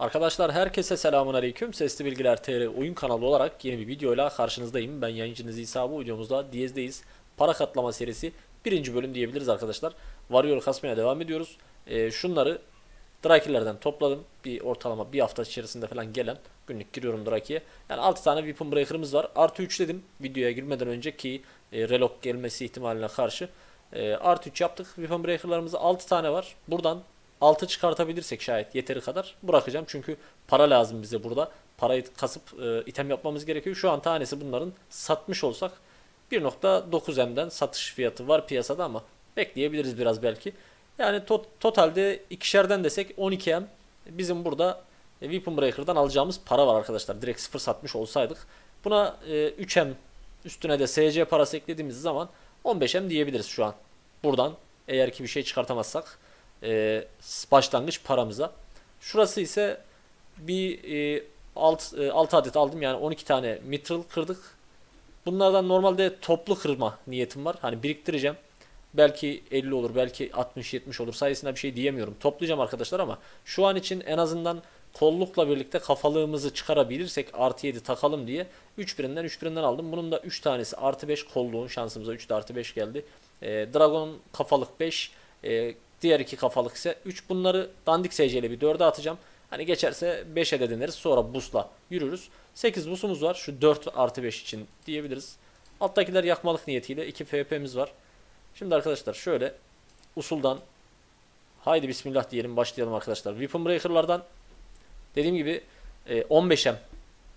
Arkadaşlar herkese selamun aleyküm. Sesli Bilgiler TR oyun kanalı olarak yeni bir videoyla karşınızdayım. Ben yayıncınız İsa bu videomuzda Diyez'deyiz. Para katlama serisi birinci bölüm diyebiliriz arkadaşlar. Varıyor kasmaya devam ediyoruz. Ee, şunları Drakilerden topladım. Bir ortalama bir hafta içerisinde falan gelen günlük giriyorum Draki'ye. Yani 6 tane Weapon Breaker'ımız var. Artı 3 dedim videoya girmeden önce ki e, relog gelmesi ihtimaline karşı. E, artı 3 yaptık. Weapon Breaker'larımızda 6 tane var. Buradan 6 çıkartabilirsek şayet yeteri kadar bırakacağım. Çünkü para lazım bize burada. Parayı kasıp e, item yapmamız gerekiyor. Şu an tanesi bunların satmış olsak 1.9M'den satış fiyatı var piyasada ama bekleyebiliriz biraz belki. Yani to- totalde ikişerden desek 12M bizim burada e, Weapon Breaker'dan alacağımız para var arkadaşlar. Direkt sıfır satmış olsaydık. Buna e, 3M üstüne de SC parası eklediğimiz zaman 15M diyebiliriz şu an. Buradan eğer ki bir şey çıkartamazsak e, başlangıç paramıza. Şurası ise bir e, alt, e, 6 adet aldım yani 12 tane mitral kırdık. Bunlardan normalde toplu kırma niyetim var. Hani biriktireceğim. Belki 50 olur, belki 60-70 olur. Sayısına bir şey diyemiyorum. Toplayacağım arkadaşlar ama şu an için en azından kollukla birlikte kafalığımızı çıkarabilirsek artı 7 takalım diye 3 birinden 3 birinden aldım. Bunun da 3 tanesi artı 5 kolluğun şansımıza 3 de artı 5 geldi. E, Dragon kafalık 5, e, diğer iki kafalık ise 3. Bunları dandik SC ile bir 4'e atacağım. Hani geçerse 5'e de deneriz. Sonra busla yürürüz. 8 busumuz var. Şu 4 artı 5 için diyebiliriz. Alttakiler yakmalık niyetiyle 2 FP'miz var. Şimdi arkadaşlar şöyle usuldan haydi bismillah diyelim başlayalım arkadaşlar. Weapon Breaker'lardan dediğim gibi e, 15M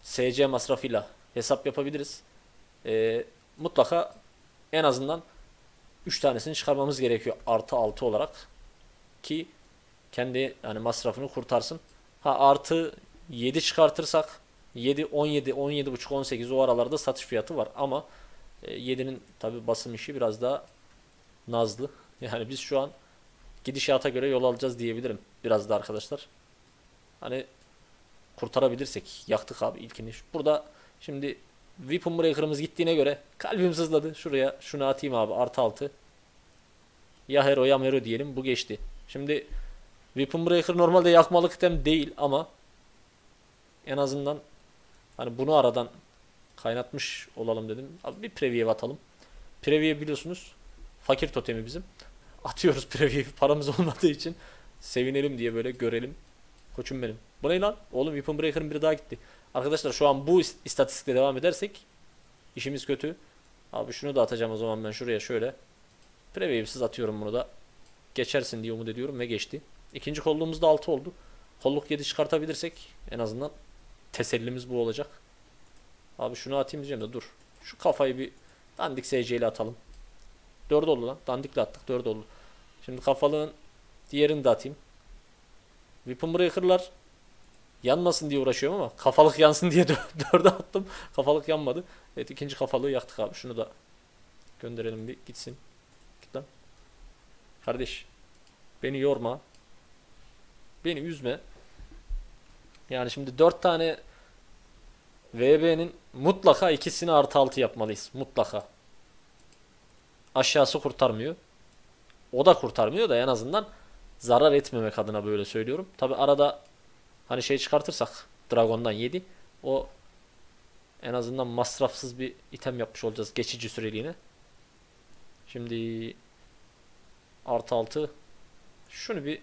SC masrafıyla hesap yapabiliriz. E, mutlaka en azından 3 tanesini çıkarmamız gerekiyor artı 6 olarak ki kendi yani masrafını kurtarsın. Ha artı 7 çıkartırsak 7 17 17 buçuk 18 o aralarda satış fiyatı var ama e, 7'nin tabi basım işi biraz daha nazlı. Yani biz şu an gidişata göre yol alacağız diyebilirim biraz da arkadaşlar. Hani kurtarabilirsek yaktık abi ilkini. Burada şimdi Weapon Breaker'ımız gittiğine göre kalbim sızladı. Şuraya şunu atayım abi artı altı. Ya hero ya mero diyelim bu geçti. Şimdi Weapon Breaker normalde yakmalık item değil ama en azından hani bunu aradan kaynatmış olalım dedim. Abi bir preview atalım. Preview biliyorsunuz fakir totemi bizim. Atıyoruz preview paramız olmadığı için sevinelim diye böyle görelim. Koçum benim. Bu ne lan? Oğlum Weapon Breaker'ın biri daha gitti. Arkadaşlar şu an bu is- istatistikle devam edersek işimiz kötü. Abi şunu da atacağım o zaman ben şuraya şöyle. Preview'siz atıyorum bunu da. Geçersin diye umut ediyorum ve geçti. İkinci kolluğumuz da 6 oldu. Kolluk 7 çıkartabilirsek en azından tesellimiz bu olacak. Abi şunu atayım diyeceğim de dur. Şu kafayı bir dandik SC ile atalım. 4 oldu lan. Dandikle attık 4 oldu. Şimdi kafalığın diğerini de atayım. Weapon Breaker'lar yanmasın diye uğraşıyorum ama kafalık yansın diye 4'e attım. Kafalık yanmadı. Evet ikinci kafalığı yaktık abi. Şunu da gönderelim bir gitsin. Kardeş beni yorma. Beni üzme. Yani şimdi 4 tane VB'nin mutlaka ikisini artı 6 yapmalıyız. Mutlaka. Aşağısı kurtarmıyor. O da kurtarmıyor da en azından zarar etmemek adına böyle söylüyorum. Tabi arada hani şey çıkartırsak Dragon'dan 7 o en azından masrafsız bir item yapmış olacağız geçici süreliğine. Şimdi artı 6 şunu bir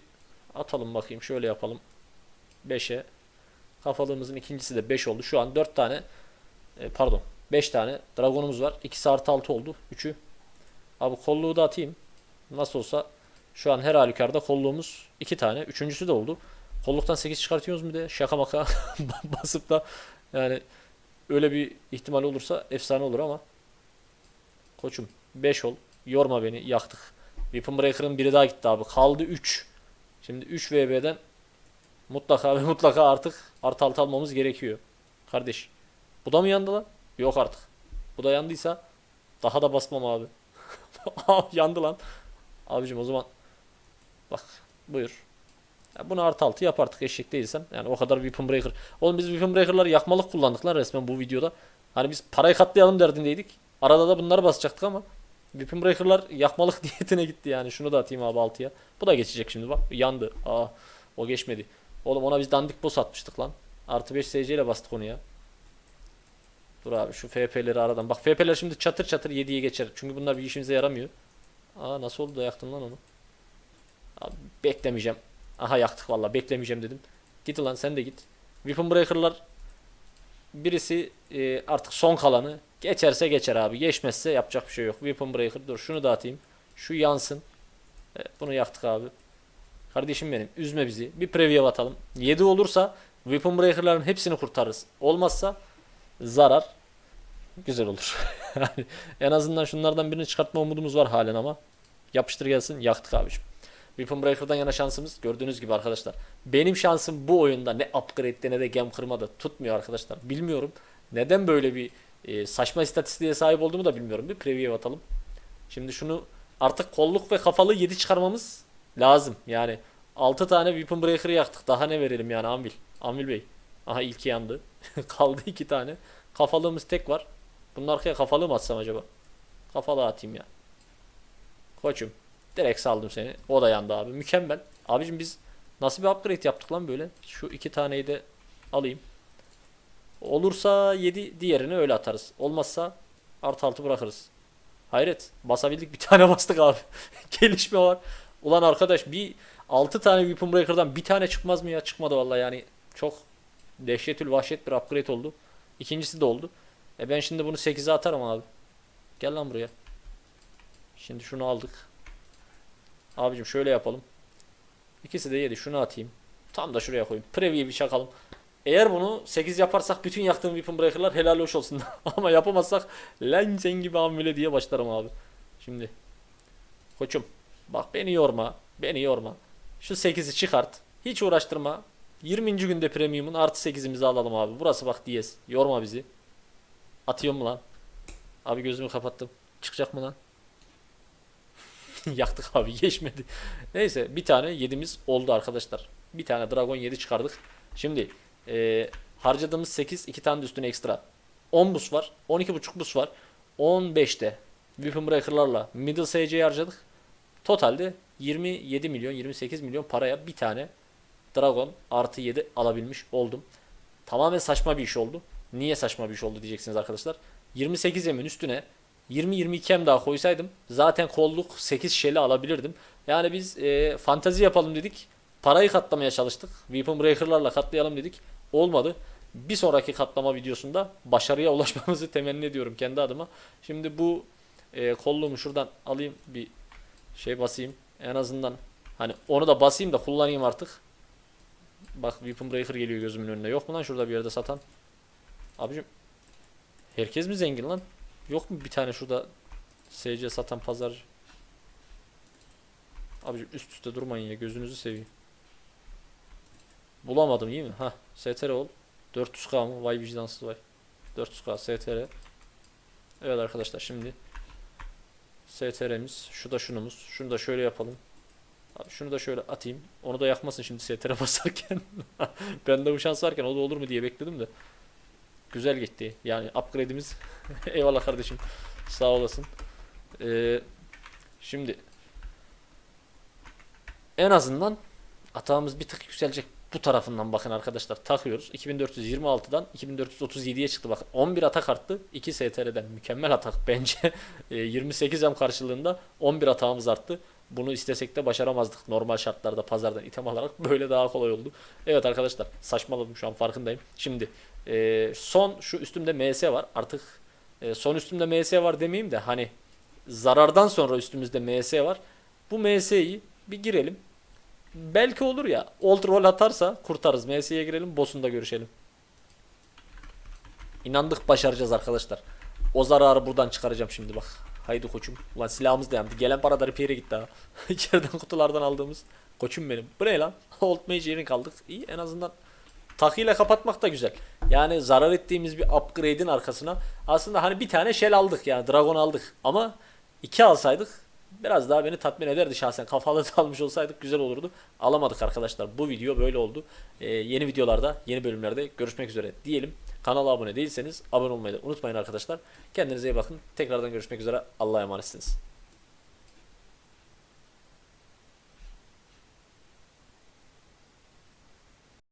atalım bakayım. Şöyle yapalım. 5'e kafalığımızın ikincisi de 5 oldu. Şu an 4 tane e, pardon 5 tane dragonumuz var. İkisi artı 6 oldu. 3'ü abi kolluğu da atayım. Nasıl olsa şu an her halükarda kolluğumuz 2 tane. Üçüncüsü de oldu. Kolluktan 8 çıkartıyoruz mu de? Şaka maka. Basıp da yani öyle bir ihtimal olursa efsane olur ama. Koçum 5 ol. Yorma beni yaktık Weapon Breaker'ın biri daha gitti abi. Kaldı 3. Şimdi 3 VB'den mutlaka ve mutlaka artık artı altı almamız gerekiyor. Kardeş. Bu da mı yandı lan? Yok artık. Bu da yandıysa daha da basmam abi. Yandı lan. Abicim o zaman bak buyur. Ya bunu artı altı yap artık eşek değilsen. Yani o kadar Weapon Breaker. Oğlum biz Weapon Breaker'ları yakmalık kullandık lan resmen bu videoda. Hani biz parayı katlayalım derdindeydik. Arada da bunları basacaktık ama Weapon Breaker'lar yakmalık niyetine gitti yani. Şunu da atayım abi altıya. Bu da geçecek şimdi bak. Yandı. Aa o geçmedi. Oğlum ona biz dandik boss atmıştık lan. Artı 5 SC ile bastık onu ya. Dur abi şu FP'leri aradan. Bak FP'ler şimdi çatır çatır 7'ye geçer. Çünkü bunlar bir işimize yaramıyor. Aa nasıl oldu da yaktın lan onu? Abi beklemeyeceğim. Aha yaktık valla beklemeyeceğim dedim. Git lan sen de git. Weapon Breaker'lar birisi e, artık son kalanı. Geçerse geçer abi. Geçmezse yapacak bir şey yok. Weapon Breaker dur şunu da atayım. Şu yansın. Evet, bunu yaktık abi. Kardeşim benim üzme bizi. Bir preview atalım. 7 olursa Weapon Breaker'ların hepsini kurtarırız. Olmazsa zarar. Güzel olur. Yani en azından şunlardan birini çıkartma umudumuz var halen ama. Yapıştır gelsin. Yaktık abiciğim. Weapon Breaker'dan yana şansımız gördüğünüz gibi arkadaşlar. Benim şansım bu oyunda ne upgrade'de ne de gem kırmada tutmuyor arkadaşlar. Bilmiyorum. Neden böyle bir e, saçma istatistiğe sahip olduğumu da bilmiyorum. Bir preview atalım. Şimdi şunu artık kolluk ve kafalı 7 çıkarmamız lazım. Yani 6 tane Weapon Breaker'ı yaktık. Daha ne verelim yani Anvil. Anvil Bey. Aha ilki yandı. Kaldı 2 tane. Kafalığımız tek var. Bunun arkaya kafalı mı atsam acaba? Kafalı atayım ya. Koçum. Direkt saldım seni. O da yandı abi. Mükemmel. Abicim biz nasıl bir upgrade yaptık lan böyle? Şu iki taneyi de alayım. Olursa 7 diğerini öyle atarız. Olmazsa artı altı bırakırız. Hayret. Basabildik bir tane bastık abi. Gelişme var. Ulan arkadaş bir 6 tane Weapon Breaker'dan bir tane çıkmaz mı ya? Çıkmadı vallahi yani. Çok dehşetül vahşet bir upgrade oldu. İkincisi de oldu. E ben şimdi bunu 8'e atarım abi. Gel lan buraya. Şimdi şunu aldık. Abicim şöyle yapalım. İkisi de 7. Şunu atayım. Tam da şuraya koyayım. Preview bir çakalım. Eğer bunu 8 yaparsak bütün yaktığım Weapon Breaker'lar helal hoş olsun. Ama yapamazsak lan sen gibi amele diye başlarım abi. Şimdi. Koçum. Bak beni yorma. Beni yorma. Şu 8'i çıkart. Hiç uğraştırma. 20. günde premium'un artı 8'imizi alalım abi. Burası bak diyez. Yorma bizi. Atıyor mu lan? Abi gözümü kapattım. Çıkacak mı lan? Yaktık abi geçmedi. Neyse bir tane yedimiz oldu arkadaşlar. Bir tane Dragon 7 çıkardık. Şimdi e, harcadığımız 8 iki tane de üstüne ekstra. 10 bus var. 12.5 bus var. 15'te Weapon Breaker'larla Middle SC'yi harcadık. Totalde 27 milyon 28 milyon paraya bir tane Dragon artı 7 alabilmiş oldum. Tamamen saçma bir iş oldu. Niye saçma bir iş oldu diyeceksiniz arkadaşlar. 28 emin üstüne 20-22 em daha koysaydım zaten kolluk 8 şeli alabilirdim. Yani biz e, fantazi yapalım dedik. Parayı katlamaya çalıştık. Weapon Breaker'larla katlayalım dedik. Olmadı. Bir sonraki katlama videosunda başarıya ulaşmamızı temenni ediyorum kendi adıma. Şimdi bu e, kolluğumu şuradan alayım bir şey basayım. En azından hani onu da basayım da kullanayım artık. Bak Weapon Breaker geliyor gözümün önüne. Yok mu lan şurada bir yerde satan? Abicim herkes mi zengin lan? Yok mu bir tane şurada SC satan pazarcı? Abicim üst üste durmayın ya gözünüzü seveyim. Bulamadım iyi mi? Ha STR ol. 400k mı? Vay vicdansız vay. 400k STR. Evet arkadaşlar şimdi STR'miz. Şu da şunumuz. Şunu da şöyle yapalım. Abi şunu da şöyle atayım. Onu da yakmasın şimdi STR basarken. Bende bu şans varken o da olur mu diye bekledim de. Güzel gitti. Yani upgrade'imiz. Eyvallah kardeşim. Sağ olasın. Ee, şimdi en azından atağımız bir tık yükselecek. Bu tarafından bakın arkadaşlar takıyoruz. 2426'dan 2437'ye çıktı bakın. 11 atak arttı. 2 STR'den mükemmel atak bence. E, 28 M karşılığında 11 atağımız arttı. Bunu istesek de başaramazdık normal şartlarda pazardan item alarak. Böyle daha kolay oldu. Evet arkadaşlar saçmaladım şu an farkındayım. Şimdi e, son şu üstümde MS var. Artık e, son üstümde MS var demeyeyim de hani zarardan sonra üstümüzde MS var. Bu MS'yi bir girelim. Belki olur ya. Old roll atarsa kurtarız. MS'ye girelim. Boss'unda görüşelim. İnandık başaracağız arkadaşlar. O zararı buradan çıkaracağım şimdi bak. Haydi koçum. Ulan silahımız da yandı. Gelen para da repair'e gitti ha. İçeriden kutulardan aldığımız. Koçum benim. Bu ne lan? Old Mage'in kaldık. İyi en azından takıyla kapatmak da güzel. Yani zarar ettiğimiz bir upgrade'in arkasına aslında hani bir tane shell aldık yani dragon aldık ama iki alsaydık biraz daha beni tatmin ederdi şahsen. Kafalı almış olsaydık güzel olurdu. Alamadık arkadaşlar. Bu video böyle oldu. Ee, yeni videolarda, yeni bölümlerde görüşmek üzere diyelim. Kanala abone değilseniz abone olmayı da unutmayın arkadaşlar. Kendinize iyi bakın. Tekrardan görüşmek üzere. Allah'a emanetsiniz.